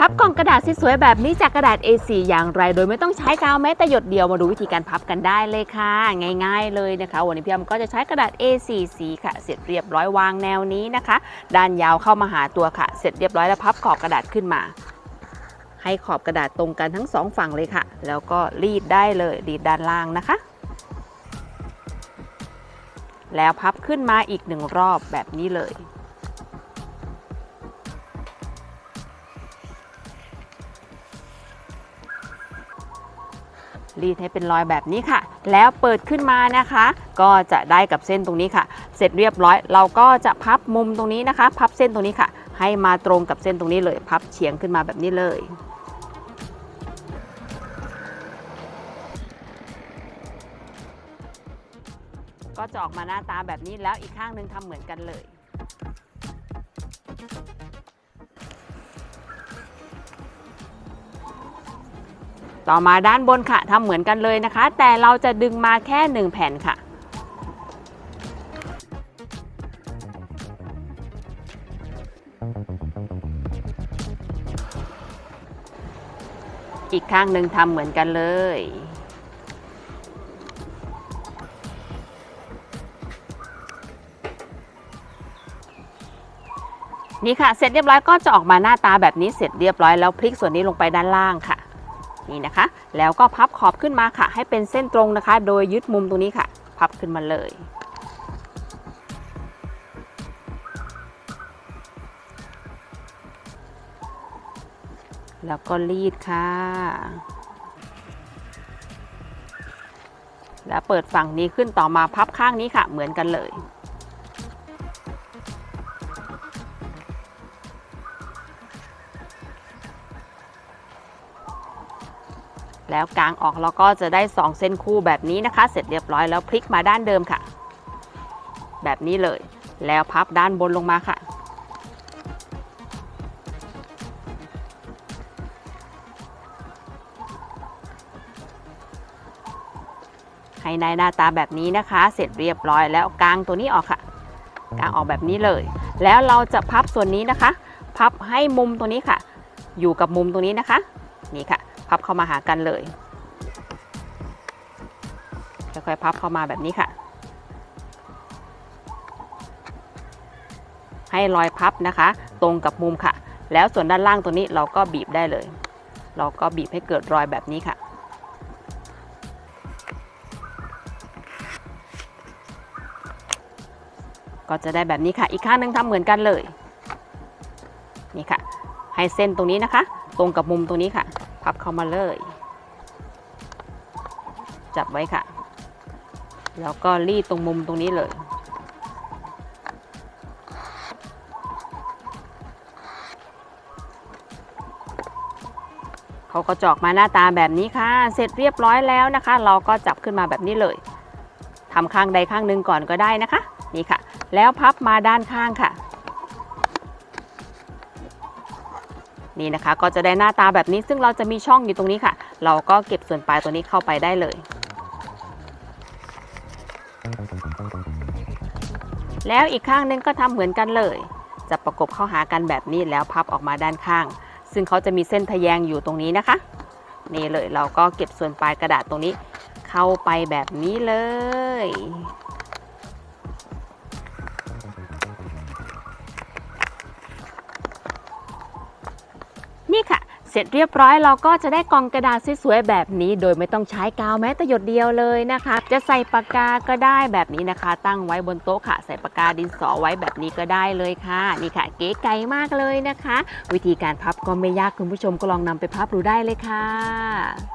พับกล่องกระดาษสวยๆแบบนี้จากกระดาษ A4 อย่างไร โดยไม่ต้องใช้กาวแม้แต่หยดเดียวมาดูวิธีการพับกันได้เลยค่ะ ง่าย ๆ เลยนะคะ วันนี้พี่อมก็จะใช้กระดาษ A4 สีค่ะ เสร็จเรียบร้อยวางแนวนี้นะคะ ด้านยาวเข้ามาหาตัวค่ะ เสร็จเรียบร้อยแล้วพับขอบกระดาษขึ้นมา ให้ขอบกระดาษตรงกันทั้งสองฝั่งเลยค่ะ แล้วก็รีดได้เลยรีดด้านล่างนะคะ แล้วพับขึ้นมาอีกหนึ่งรอบแบบนี้เลย รีดให้เป็นรอยแบบนี้ค่ะ แล้วเปิดขึ้นมานะคะ ก็จะได้กับเส้นตรงนี้ค่ะ เสร็จเรียบร้อย เราก็จะพับมุมตรงนี้นะคะ พับเส้นตรงนี้ค่ะ ให้มาตรงกับเส้นตรงนี้เลย พับเฉียงขึ้นมาแบบนี้เลยก็จะออกมาหน้าตาแบบนี้แล้วอีกข้างหนึ่งทำเหมือนกันเลย ต่อมาด้านบนค่ะทำเหมือนกันเลยนะคะ แต่เราจะดึงมาแค่ 1 แผ่นค่ะ อีกข้างหนึ่งทำเหมือนกันเลยนี่ค่ะ เสร็จเรียบร้อยก็จะออกมาหน้าตาแบบนี้เสร็จเรียบร้อยแล้วพลิกส่วนนี้ลงไปด้านล่างค่ะ นี่นะคะ แล้วก็พับขอบขึ้นมาค่ะ ให้เป็นเส้นตรงนะคะ โดยยึดมุมตรงนี้ค่ะ พับขึ้นมาเลย แล้วก็รีดค่ะ แล้วเปิดฝั่งนี้ขึ้นต่อมาพับข้างนี้ค่ะ เหมือนกันเลย แล้วกางออกเราก็จะได้ 2 เส้นคู่แบบนี้นะคะ เสร็จเรียบร้อยแล้วพลิกมาด้านเดิมค่ะ แบบนี้เลย แล้วพับด้านบนลงมาค่ะ ให้ได้หน้าตาแบบนี้นะคะ เสร็จเรียบร้อยแล้วกางตัวนี้ออกค่ะ กางออกแบบนี้เลย แล้วเราจะพับส่วนนี้นะคะ พับให้มุมตัวนี้ค่ะ อยู่กับมุมตรงนี้นะคะ นี่ค่ะ พับเข้ามาหากันเลยค่อยๆพับเข้ามาแบบนี้ค่ะ ให้รอยพับนะคะ ตรงกับมุมค่ะ แล้วส่วนด้านล่างตัวนี้เราก็บีบได้เลย เราก็บีบให้เกิดรอยแบบนี้ค่ะก็จะได้แบบนี้ค่ะ อีกข้างหนึงทำเหมือนกันเลย นี่ค่ะ ให้เส้นตรงนี้นะคะ ตรงกับมุมตรงนี้ค่ะ พับเข้ามาเลย จับไว้ค่ะ แล้วก็รีดตรงมุมตรงนี้เลยเขาก็จอกมาหน้าตาแบบนี้ค่ะ เสร็จเรียบร้อยแล้วนะคะ เราก็จับขึ้นมาแบบนี้เลยทำข้างใดข้างหนึ่งก่อนก็ได้นะคะ นี่ค่ะ แล้วพับมาด้านข้างค่ะ นี่นะคะ ก็จะได้หน้าตาแบบนี้ซึ่งเราจะมีช่องอยู่ตรงนี้ค่ะ เราก็เก็บส่วนปลายตัวนี้เข้าไปได้เลย แล้วอีกข้างนึงก็ทำเหมือนกันเลย จะประกบเข้าหากันแบบนี้แล้วพับออกมาด้านข้าง ซึ่งเขาจะมีเส้นทะแยงอยู่ตรงนี้นะคะ นี่เลยเราก็เก็บส่วนปลายกระดาษตรงนี้ เข้าไปแบบนี้เลย สร็จเรียบร้อยเราก็จะได้กองกระดาษสวยๆแบบนี้ โดยไม่ต้องใช้กาวแม้แต่หยดเดียวเลยนะคะ จะใส่ปากกาก็ได้แบบนี้นะคะ ตั้งไว้บนโต๊ะค่ะ ใส่ปากกาดินสอไว้แบบนี้ก็ได้เลยค่ะ นี่ค่ะ เก๋ไก่มากเลยนะคะ วิธีการพับก็ไม่ยากคุณผู้ชมก็ลองนำไปพับดูได้เลยค่ะ